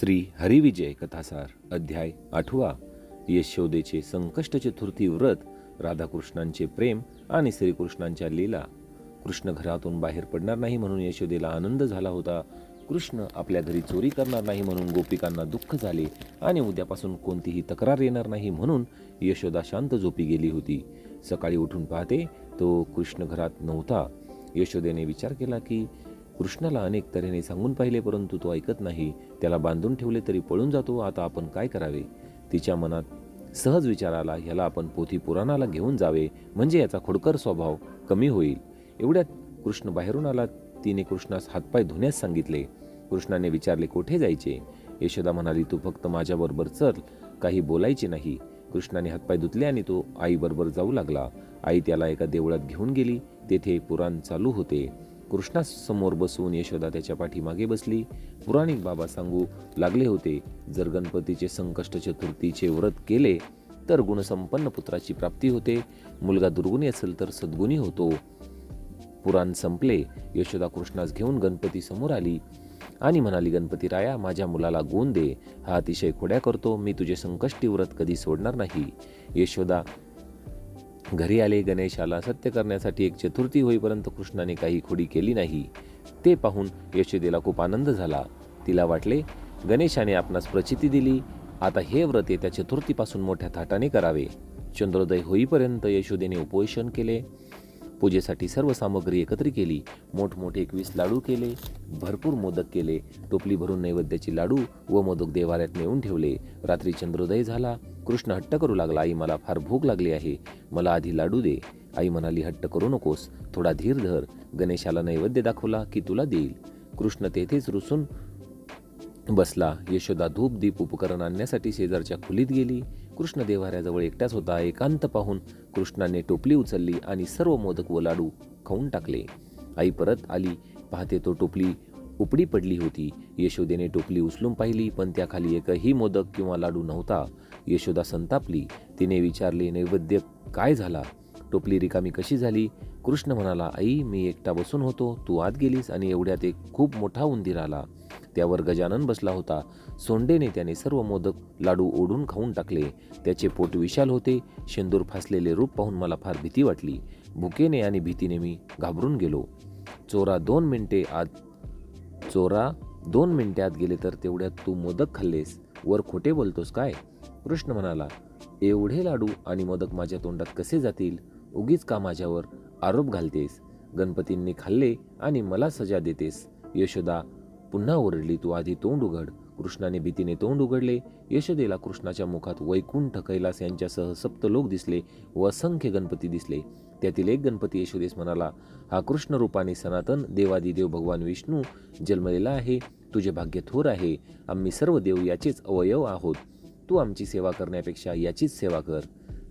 श्री हरिविजय कथासार अध्याय आठवा. यशोदेचे संकष्ट चतुर्थी व्रत राधाकृष्णांचे प्रेम आणि श्रीकृष्णांच्या लीला. कृष्ण घरातून बाहेर पडणार नाही म्हणून यशोदेला आनंद झाला होता. कृष्ण आपल्या घरी चोरी करणार नाही म्हणून गोपिकांना दुःख झाले आणि उद्यापासून कोणतीही तक्रार येणार नाही म्हणून यशोदा शांत झोपी गेली होती. सकाळी उठून पाहते तो कृष्ण घरात नव्हता. यशोदेने विचार केला की कृष्णाला अनेक तऱ्हेने सांगून पाहिले परंतु तो ऐकत नाही. त्याला बांधून ठेवले तरी पळून जातो. आता आपण काय करावे? तिच्या मनात सहज विचार आला ह्याला आपण पोथी पुराणाला घेऊन जावे. म्हणजे याचा खोडकर स्वभाव कमी होईल. एवढ्यात कृष्ण बाहेरून आला. तिने कृष्णास हातपाय धुण्यास सांगितले. कृष्णाने विचारले कोठे जायचे? यशोदा म्हणाली तू फक्त माझ्याबरोबर चल. काही बोलायचे नाही. कृष्णाने हातपाय धुतले आणि तो आईबरोबर जाऊ लागला. आई त्याला एका देवळात घेऊन गेली. तेथे पुराण चालू होते. कृष्णासमोर बसवून यशोदा त्याच्या पाठीमागे बसली. पुराणिक बाबा सांगू लागले होते जर गणपतीचे संकष्ट चतुर्थीचे व्रत केले तर गुणसंपन्न पुत्राची प्राप्ती होते. मुलगा दुर्गुणी असेल तर सद्गुणी होतो. पुराण संपले यशोदा कृष्णास घेऊन गणपती समोर आली आणि म्हणाली गणपती राया माझ्या मुलाला गुण दे. हा अतिशय खोड्या करतो. मी तुझे संकष्टी व्रत कधी सोडणार नाही. यशोदा घरी आले गणेशाला सत्य करण्यासाठी एक चतुर्थी होईपर्यंत कृष्णाने काही खोडी केली नाही. ते पाहून यशोदेला खूप आनंद झाला. तिला वाटले गणेशाने आपणास प्रचिती दिली. आता हे व्रत येत्या चतुर्थीपासून मोठ्या थाटाने करावे. चंद्रोदय होईपर्यंत यशोदेने उपोषण केले. पूजेसाठी सर्व सामग्री एकत्र केली. मोठमोठे एकवीस लाडू केले. भरपूर मोदक केले. टोपली भरून नैवेद्याची लाडू व मोदक देवाऱ्यात नेऊन ठेवले. रात्री चंद्रोदय झाला. कृष्ण हट्ट करू लागला. आई मला फार भूक लागली आहे. मला आधी लाडू दे. आई म्हणाली हट्ट करू नकोस. थोडा धीर धर. गणेशाला नैवेद्य दाखवला की तुला देईल. कृष्ण तेथेच रुसून बसला. यशोदा धूप दीप उपकरण आणण्यासाठी शेजारच्या खोलीत गेली. कृष्ण देवाऱ्याजवळ एकटाच होता. एकांत पाहून कृष्णाने टोपली उचलली आणि सर्व मोदक व लाडू खाऊन टाकले. आई परत आली. पाहते तो टोपली उपडी पडली होती. यशोदेने टोपली उचलून पाहिली पण त्याखाली एकही मोदक किंवा लाडू नव्हता. यशोदा संतापली. तिने विचारले नैवेद्य काय झाला? टोपली रिकामी कशी झाली? कृष्ण म्हणाला आई मी एकटा बसून होतो. तू आत गेलीस आणि एवढ्यात एक खूप मोठा उंदीर आला. त्यावर गजानन बसला होता. सोंडेने त्याने सर्व मोदक लाडू ओढून खाऊन टाकले. त्याचे पोट विशाल होते. शेंदूर फासलेले रूप पाहून मला फार भीती वाटली. भुकेने आणि भीतीने मी घाबरून गेलो. चोरा दोन मिनिटे आत चोरा दोन मिनिटे आत गेले तर तेवढ्यात तू मोदक खाल्लेस. वर खोटे बोलतोस काय? कृष्ण म्हणाला एवढे लाडू आणि मोदक माझ्या तोंडात कसे जातील? उगीच का माझ्यावर आरोप घालतेस? गणपतींनी खाल्ले आणि मला सजा देतेस. यशोदा पुन्हा ओरडली तू आधी तोंड उघड. कृष्णाने भीतीने तोंड उघडले. यशोदेला कृष्णाच्या मुखात वैकुंठ कैलास यांच्यासह सप्त लोक दिसले व असंख्य गणपती दिसले. त्यातील एक गणपती यशोदेस म्हणाला हा कृष्ण रूपाने सनातन देवादिदेव भगवान विष्णू जन्मलेला आहे. तुझे भाग्य थोर आहे. आम्ही सर्व देव याचेच अवयव आहोत. तू आमची सेवा करण्यापेक्षा याचीच सेवा कर.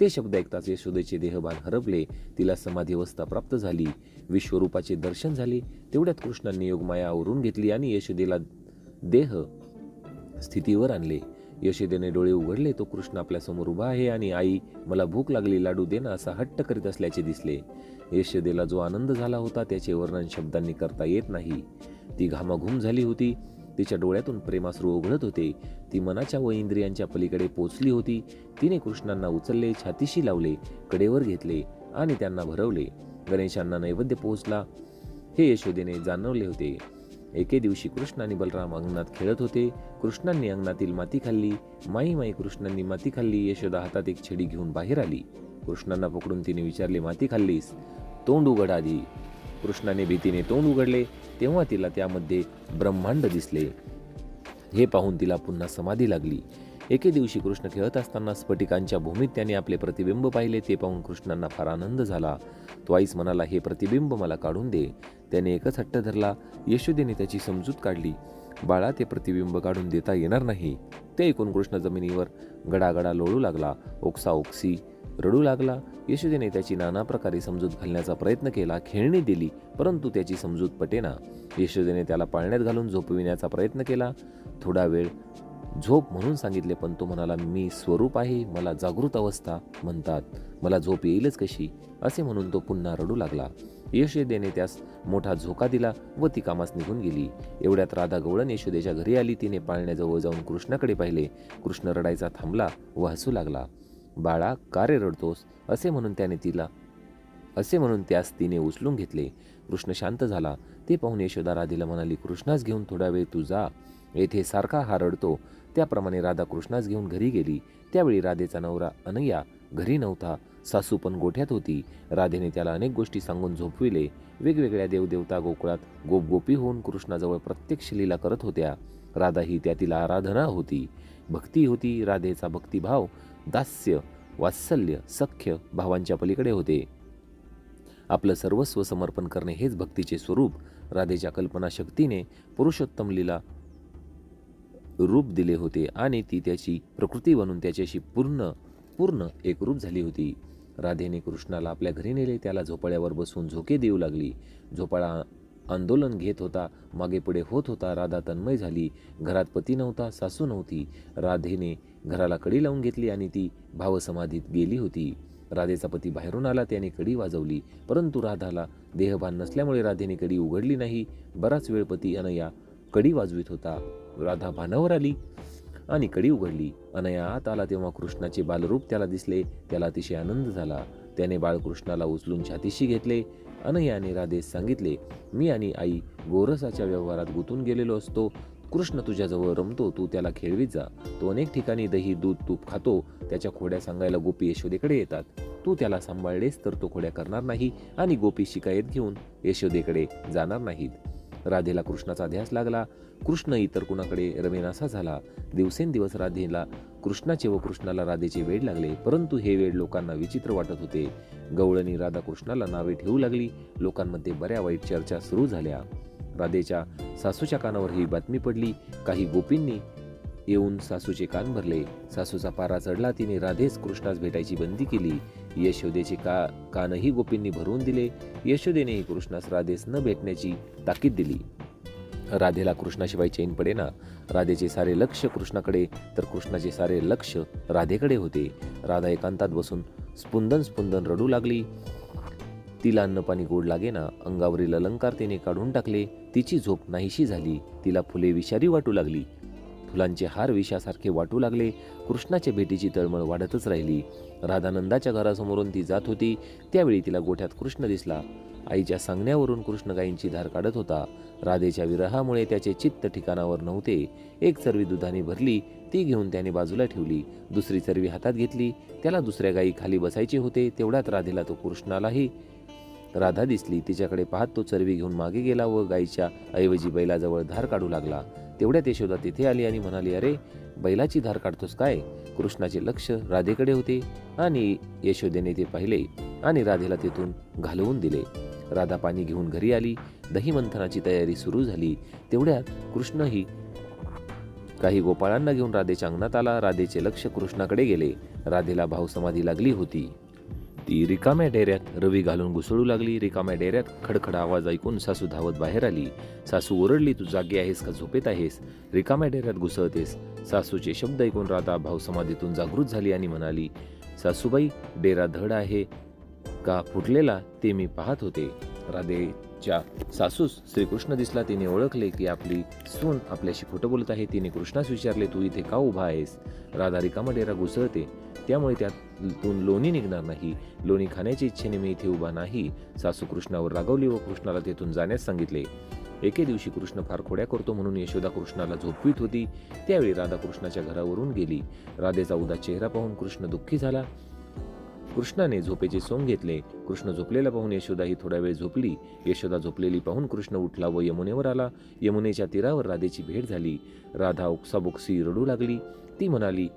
ते शब्द ऐकताच यशोदेचे देहभान हरपले. तिला समाधीवस्था प्राप्त झाली. विश्वरूपाचे दर्शन झाले. तेवढ्यात कृष्णांनी योगमाया आवरून घेतली आणि यशोदेला देह स्थितीवर आणले. यशोदेने डोळे उघडले. तो कृष्ण आपल्यासमोर उभा आहे आणि आई मला भूक लागली लाडू दे ना असा हट्ट करीत असल्याचे दिसले. यशोदेला जो आनंद झाला होता त्याचे वर्णन शब्दांनी करता येत नाही. ती घामाघूम झाली होती. तिच्या डोळ्यातून प्रेमाश्रू उघडत होते. ती मनाच्या व इंद्रियांच्या पलीकडे पोचली होती. तिने कृष्णांना उचलले छातीशी लावले कडेवर घेतले आणि त्यांना भरवले. गणेशांना नैवेद्य पोहोचला. हे यशोदेने जाणवले होते. एके दिवशी कृष्ण आणि बलराम अंगणात खेळत होते. कृष्णांनी अंगणातील माती खाल्ली. माई माई कृष्णांनी माती खाल्ली. यशोदा हातात एक छडी घेऊन बाहेर आली. कृष्णांना पकडून तिने विचारले माती खाल्लीस? तोंड उघड आधी. कृष्णाने भीतीने तोंड उघडले. तेव्हा तिला त्यामध्ये ब्रह्मांड दिसले. हे पाहून तिला पुन्हा समाधी लागली. एके दिवशी कृष्ण खेळत असताना स्फटिकांच्या भूमीत त्याने आपले प्रतिबिंब पाहिले ते पाहून कृष्णांना फार आनंद झाला. तो आईस म्हणाला हे प्रतिबिंब मला काढून दे. त्याने एकच हट्ट धरला यशोदेने त्याची समजूत काढली. बाळा ते प्रतिबिंब काढून देता येणार नाही. ते ऐकून कृष्ण जमिनीवर गडागडा लोळू लागला ओक्सा ओक्सी रडू लागला. यशोदेने त्याची नाना प्रकारे समजूत घालण्याचा प्रयत्न केला खेळणी दिली परंतु त्याची समजूत पटेना. यशोदेने त्याला पाळण्यात घालून झोपविण्याचा प्रयत्न केला. थोडा वेळ झोप म्हणून सांगितले पण तो म्हणाला मी स्वरूप आहे मला जागृत अवस्था म्हणतात. मला झोप येईलच कशी? असे म्हणून तो पुन्हा रडू लागला. यशोदेने त्यास मोठा झोका दिला व ती कामास निघून गेली. एवढ्यात राधा गवळण यशोदेच्या घरी आली. तिने पाळण्याजवळ जाऊन कृष्णाकडे पाहिले. कृष्ण रडायचा थांबला व हसू लागला. बाळा का रे रडतोस? असे म्हणून त्याने तिला असे म्हणून त्यास तिने उचलून घेतले. कृष्ण शांत झाला. ते पाहून यशोदा राधेला म्हणाली कृष्णास घेऊन थोडा वेळ तू जा. येथे सारखा हा रडतो. त्याप्रमाणे राधा कृष्णास घेऊन घरी गेली. त्यावेळी राधेचा नवरा अनय्या घरी नव्हता. सासू पण गोठ्यात होती. राधेने त्याला अनेक गोष्टी सांगून झोपविले. वेगवेगळ्या देवदेवता गोकुळात गोपगोपी होऊन कृष्णाजवळ प्रत्यक्ष लीला करत होत्या. राधा ही त्यातील आराधना होती. भक्ती होती. राधेचा भक्तिभाव दास्य वात्सल्य सख्य भावांच्या पलीकडे होते. आपलं सर्वस्व समर्पण करणे हेच भक्तीचे स्वरूप. राधेच्या कल्पनाशक्तीने पुरुषोत्तम लीला रूप दिले होते आणि ती त्याची प्रकृती बनून त्याच्याशी पूर्ण पूर्ण एकरूप झाली होती. राधेने कृष्णाला आपल्या घरी नेले त्याला झोपाळ्यावर बसून झोके देऊ लागली. झोपाळा आंदोलन घेत होता मागे पुढे होत होता राधा तन्मय झाली. घरात पती नव्हता सासू नव्हती. राधेने घराला कडी लावून घेतली आणि ती भावसमाधीत गेली होती. राधेचा पती बाहेरून आला त्याने कडी वाजवली. परंतु राधाला देहभान नसल्यामुळे राधेने कडी उघडली नाही. बराच वेळ पती अनया कडी वाजवित होता. राधा भानावर आली आणि कडी उघडली. अनया आत आला तेव्हा कृष्णाचे बालरूप त्याला दिसले. त्याला अतिशय आनंद झाला. त्याने बाळकृष्णाला उचलून छातीशी घेतले. अनयाने राधेस सांगितले मी आणि आई गोरसाच्या व्यवहारात गुंतून गेलेलो असतो. कृष्ण तुझ्याजवळ रमतो. तू त्याला खेळवीत जा. तो अनेक ठिकाणी दही दूध तूप खातो. त्याच्या खोड्या सांगायला गोपी यशोदेकडे येतात. तू त्याला सांभाळलेस तर तो खोड्या करणार नाही आणि गोपी शिकायत घेऊन यशोदेकडे जाणार नाहीत. राधेला कृष्णाचा ध्यास लागला. कृष्ण इतर कुणाकडे रमेनासा झाला. दिवसेंदिवस राधेला कृष्णाचे व कृष्णाला राधेचे वेड लागले. परंतु हे वेड लोकांना विचित्र वाटत होते. गवळणी राधा कृष्णाला नावे ठेवू लागली. लोकांमध्ये बऱ्या वाईट चर्चा सुरू झाल्या. राधेच्या सासूच्या कानावर ही बातमी पडली. काही गोपींनी येऊन सासूचे कान भरले. सासूचा पारा चढला. तिने राधेस कृष्णास भेटायची बंदी केली. यशोदेचे का कानही गोपींनी भरून दिले. यशोदेनेही कृष्णास राधेस न भेटण्याची ताकीद दिली. राधेला कृष्णाशिवाय चैन पडेना. राधेचे सारे लक्ष कृष्णाकडे तर कृष्णाचे सारे लक्ष राधेकडे होते. राधा एकांतात बसून स्पुंदन स्पुंदन रडू लागली. तिला अन्नपाणी गोड लागेना. अंगावरील अलंकार तिने काढून टाकले. तिची झोप नाहीशी झाली. तिला फुले विषारी वाटू लागली. फुलांचे हार विषासारखे वाटू लागले. कृष्णाच्या भेटीची तळमळ वाढतच राहिली. राधानंदाच्या घरासमोरून ती जात होती. त्यावेळी तिला गोठ्यात कृष्ण दिसला. आईच्या सांगण्यावरून कृष्णगाईंची धार काढत होता. राधेच्या विरहामुळे त्याचे चित्त ठिकाणावर नव्हते. एक चरवी दुधाने भरली. ती घेऊन त्याने बाजूला ठेवली. दुसरी चरवी हातात घेतली. त्याला दुसऱ्या गायी खाली बसायचे होते. तेवढ्यात राधेला तो कृष्णालाही राधा दिसली. तिच्याकडे पाहत तो चरवी घेऊन मागे गेला व गायीच्या ऐवजी बैलाजवळ धार काढू लागला. तेवढ्यात यशोदा तिथे आली आणि म्हणाली अरे बैलाची धार काढतोस काय? कृष्णाचे लक्ष राधेकडे होते आणि यशोदेने ते पाहिले आणि राधेला तिथून घालवून दिले. राधा पाणी घेऊन घरी आली. दही मंथनाची तयारी सुरू झाली. तेवढ्यात कृष्णही काही गोपाळांना घेऊन राधेच्या अंगणात आला. राधेचे लक्ष कृष्णाकडे गेले. राधेला भावसमाधी लागली होती. ती रिकाम्या डेऱ्यात रवी घालून घुसळू लागली. रिकाम्या डेऱ्यात खडखड आवाज ऐकून सासू धावत बाहेर आली. सासू ओरडली तू जागी आहेस का? झोपेत आहेस? रिकाम्या डेऱ्यात घुसळतेस. सासूचे शब्द ऐकून राधा भावसमाधीतून जागृत झाली आणि म्हणाली सासूबाई डेरा धड आहे का फुटलेला ते मी पाहत होते. राधे च्या सासूस श्रीकृष्ण दिसला. तिने ओळखले की आपली सून आपल्याशी खोटं बोलत आहे. तिने कृष्णास विचारले तू इथे का उभा आहेस? राधा रिकामा डेरा घुसळते. त्यामुळे त्यातून लोणी निघणार नाही. लोणी खाण्याच्या इच्छेने मी इथे उभा नाही. सासू कृष्णावर रागवली व कृष्णाला तेथून जाण्यास सांगितले. एके दिवशी कृष्ण फार खोड्या करतो म्हणून यशोदा कृष्णाला झोपवीत होती. त्यावेळी राधा कृष्णाच्या घरावरून गेली. राधेचा उदा चेहरा पाहून कृष्ण दुःखी झाला. कृष्णाने झोपेचे सोंग घेतले. कृष्ण झोपलेला पाहून यशोदा ही थोडा वेळ झोपली. यशोदा झोपलेली पाहून कृष्ण उठला व यमुनेवर आला. यमुनेच्या तीरावर राधेची भेट झाली. राधा उक्साबुक्सी रडू लागली. ती म्हणाली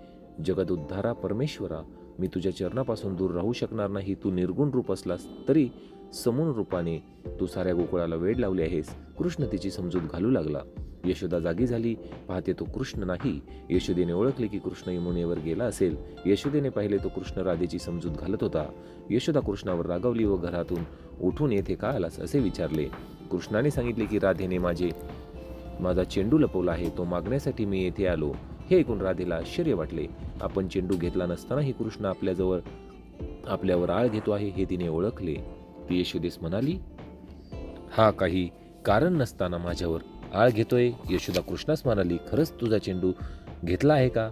जगत उद्धारा परमेश्वरा मी तुझ्या चरणापासून दूर राहू शकणार नाही. तू निर्गुण रूप असलास तरी समून रूपाने तू साऱ्या गोकुळाला वेळ लावली आहेस. कृष्ण तिची समजूत घालू लागला. यशोदा जागी झाली. पाहते तो कृष्ण नाही. यशोदेने ओळखले की कृष्ण यमुनेवर गेला असेल. यशोदेने पाहिले तो कृष्ण राधेची समजूत घालत होता. यशोदा कृष्णावर रागवली व घरातून उठून येथे का आलास असे विचारले. कृष्णाने सांगितले की राधेने माझे माझा चेंडू लपवला आहे. तो मागण्यासाठी मी येथे आलो. हे ऐकून राधेला आश्चर्य वाटले. आपण चेंडू घेतला नसतानाही कृष्ण आपल्याजवळ आपल्यावर आळ घेतो आहे हे तिने ओळखले. ती यशोदेस म्हणाली हा काही कारण नसताना माझ्यावर आळ घेतोय. यशोदा कृष्णास म्हणाली खरंच तुझा चेंडू घेतला आहे का?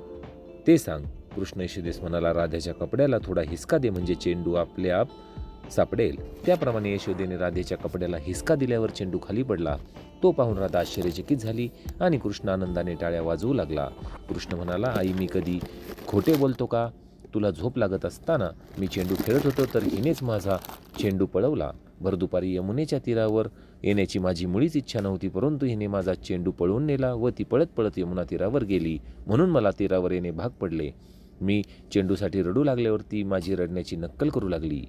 ते सांग. कृष्ण यशोदेस म्हणाला राधेच्या कपड्याला थोडा हिसका दे म्हणजे चेंडू आपले आप सापडेल. त्याप्रमाणे यशोदेने राधेच्या कपड्याला हिसका दिल्यावर चेंडू खाली पडला. तो पाहून राधा आश्चर्यचकित झाली आणि कृष्ण आनंदाने टाळ्या वाजवू लागला. कृष्ण म्हणाला आई मी कधी खोटे बोलतो का? तुला झोप लागत असताना मी चेंडू खेळत होतो तर हिनेच माझा चेंडू पळवला. भर दुपारी यमुनेच्या तीरावर येण्याची माझी मुळीच इच्छा नव्हती परंतु हिने माझा चेंडू पळवून नेला व ती पळत पळत यमुना तीरावर गेली. म्हणून मला तीरावर येणे भाग पडले. मी चेंडूसाठी रडू लागल्यावर ती माझी रडण्याची नक्कल करू लागली.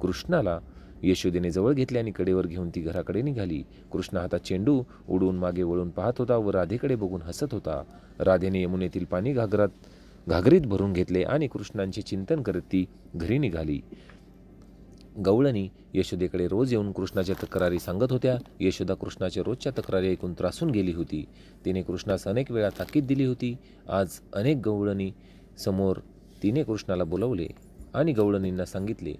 कृष्णाला यशोदेने जवळ घेतले आणि कडेवर घेऊन ती घराकडे निघाली. कृष्ण हातात चेंडू उडून मागे वळून पाहत होता व राधेकडे बघून हसत होता. राधेने यमुनेतील पाणी घागरात घागरीत भरून घेतले आणि कृष्णांचे चिंतन करत ती घरी निघाली. गवळणी यशोदेकडे रोज येऊन कृष्णाच्या तक्रारी सांगत होत्या. यशोदा कृष्णाच्या रोजच्या तक्रारी ऐकून त्रासून गेली होती. तिने कृष्णास अनेक वेळा ताकीद दिली होती. आज अनेक गवळणी समोर तिने कृष्णाला बोलवले आणि गवळणींना सांगितले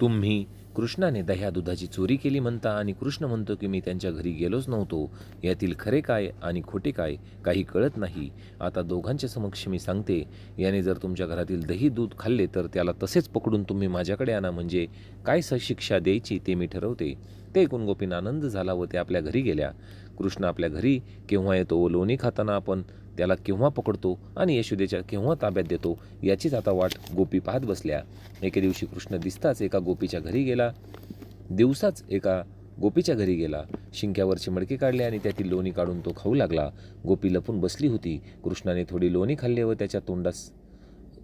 तुम्ही कृष्णाने दह्या दुधाची चोरी केली म्हणता आणि कृष्ण म्हणतो की मी त्यांच्या घरी गेलोच नव्हतो. यातील खरे काय आणि खोटे काय काही कळत नाही. आता दोघांच्या समक्ष मी सांगते याने जर तुमच्या घरातील दही दूध खाल्ले तर त्याला तसेच पकडून तुम्ही माझ्याकडे आणा म्हणजे काय स शिक्षा द्यायची ते मी ठरवते. ते ऐकून गोपीन आनंद झाला व ते आपल्या घरी गेल्या. कृष्ण आपल्या घरी केव्हा येतो व लोणी खाताना आपण त्याला केव्हा पकडतो आणि यशोदेच्या केव्हा ताब्यात देतो याचीच आता वाट गोपी पाहत बसल्या. एके दिवशी कृष्ण दिसताच एका गोपीच्या घरी गेला. दिवसाच एका गोपीच्या घरी गेला. शिंक्यावरचे मडके काढले आणि त्यातील लोणी काढून तो खाऊ लागला. गोपी लपून बसली होती. कृष्णाने थोडी लोणी खाल्ले व त्याच्या तोंडास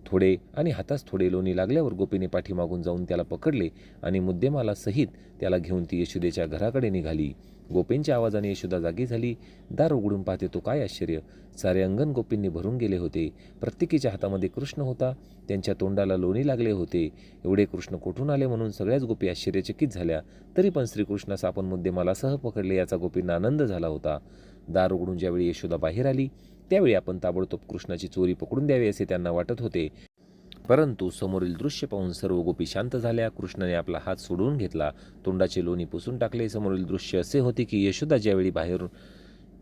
थोडे आणि हातास थोडे लोणी लागल्यावर गोपीने पाठीमागून जाऊन त्याला पकडले आणि मुद्देमाला सहित त्याला घेऊन ती यशोदेच्या घराकडे निघाली. गोपींच्या आवाजाने यशोदा जागी झाली. दार उघडून पाहते तो काय आश्चर्य. सारे अंगण गोपींनी भरून गेले होते. प्रत्येकीच्या हातामध्ये कृष्ण होता. त्यांच्या तोंडाला लोणी लागले होते. एवढे कृष्ण कोठून आले म्हणून सगळ्याच गोपी आश्चर्यचकित झाल्या. तरी पण श्रीकृष्णास आपण मुद्देमाला सह पकडले याचा गोपींना आनंद झाला होता. दार उघडून ज्यावेळी यशोदा बाहेर आली त्यावेळी आपण ताबडतोब कृष्णाची चोरी पकडून द्यावी असे त्यांना वाटत होते. परंतु समोरील दृश्य पाहून सर्व गोपी शांत झाल्या. कृष्णाने आपला हात सोडून घेतला. तोंडाचे लोणी पुसून टाकले. समोरील दृश्य असे होते की यशोदा ज्यावेळी बाहेरून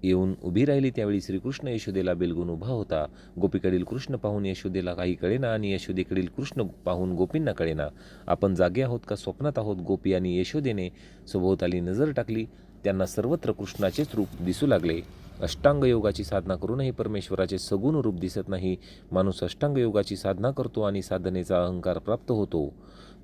येऊन उभी राहिली त्यावेळी श्रीकृष्ण यशोदेला बेलगून उभा होता. गोपीकडील कृष्ण पाहून यशोदेला काही कळेना आणि यशोदेकडील कृष्ण पाहून गोपींना कळेना. आपण जागे आहोत का स्वप्नात आहोत? गोपी आणि यशोदेने सभोवताली नजर टाकली. त्यांना सर्वत्र कृष्णाचेच रूप दिसू लागले. अष्टांग योगाची साधना करूनही परमेश्वराचे सगुण रूप दिसत नाही. माणूस अष्टांग योगाची साधना करतो आणि साधनेचा अहंकार प्राप्त होतो.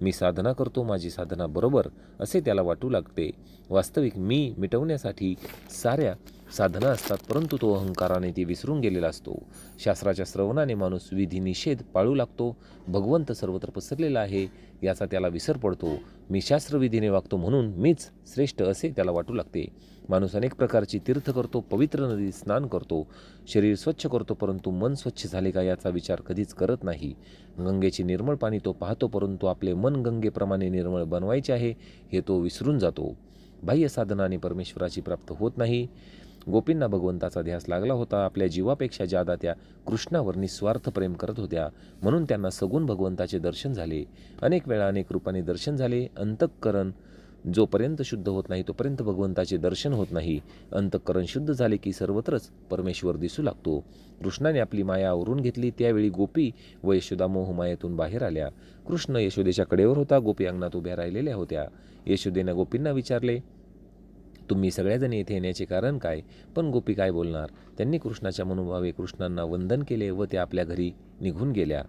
मी साधना करतो माझी साधना बरोबर असे त्याला वाटू लागते. वास्तविक मी मिटवण्यासाठी साऱ्या साधना असतात परंतु तो अहंकाराने ती विसरून गेलेला असतो. शास्त्राच्या श्रवणाने माणूस विधी निषेध पाळू लागतो. भगवंत सर्वत्र पसरलेला आहे याचा त्याला विसर पडतो. मी शास्त्रविधीने वागतो म्हणून मीच श्रेष्ठ असे त्याला वाटू लागते. माणूस अनेक प्रकारची तीर्थ करतो पवित्र नदीत स्नान करतो शरीर स्वच्छ करतो परंतु मन स्वच्छ झाले का याचा विचार कधीच करत नाही. गंगेचे निर्मळ पाणी तो पाहतो परंतु आपले मन गंगेप्रमाणे निर्मळ बनवायचे आहे हे तो विसरून जातो. बाह्य साधनाने परमेश्वराची प्राप्त होत नाही. गोपींना भगवंताचा ध्यास लागला होता आपल्या जीवापेक्षा ज्यादा त्या कृष्णावर निस्वार्थ प्रेम करत होत्या म्हणून त्यांना सगुण भगवंताचे दर्शन झाले. अनेक वेळा अनेक रूपाने दर्शन झाले अंतःकरण जोपर्यंत शुद्ध होत नाही तोपर्यंत भगवंताचे दर्शन होत नाही. अंतःकरण शुद्ध झाले की सर्वत्रच परमेश्वर दिसू लागतो. कृष्णाने आपली माया आवरून घेतली त्यावेळी गोपी व यशोदा मोहमायातून बाहेर आल्या. कृष्ण यशोदेच्या कडेवर होता गोपी अंगणात उभ्या राहिलेल्या होत्या. यशोदेनं गोपींना विचारले तुम्ही सगळ्याजण येथे येण्याचे कारण काय? पण गोपी काय बोलणार त्यांनी कृष्णाच्या मनोभावे कृष्णांना वंदन केले व त्या आपल्या घरी निघून गेल्या.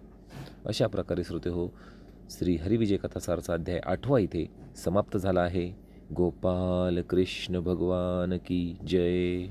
अशा प्रकारे श्रोते हो श्री हरिविजय कथासारचा अध्याय आठवा इथे समाप्त झाला आहे. गोपाल कृष्ण भगवान की जय.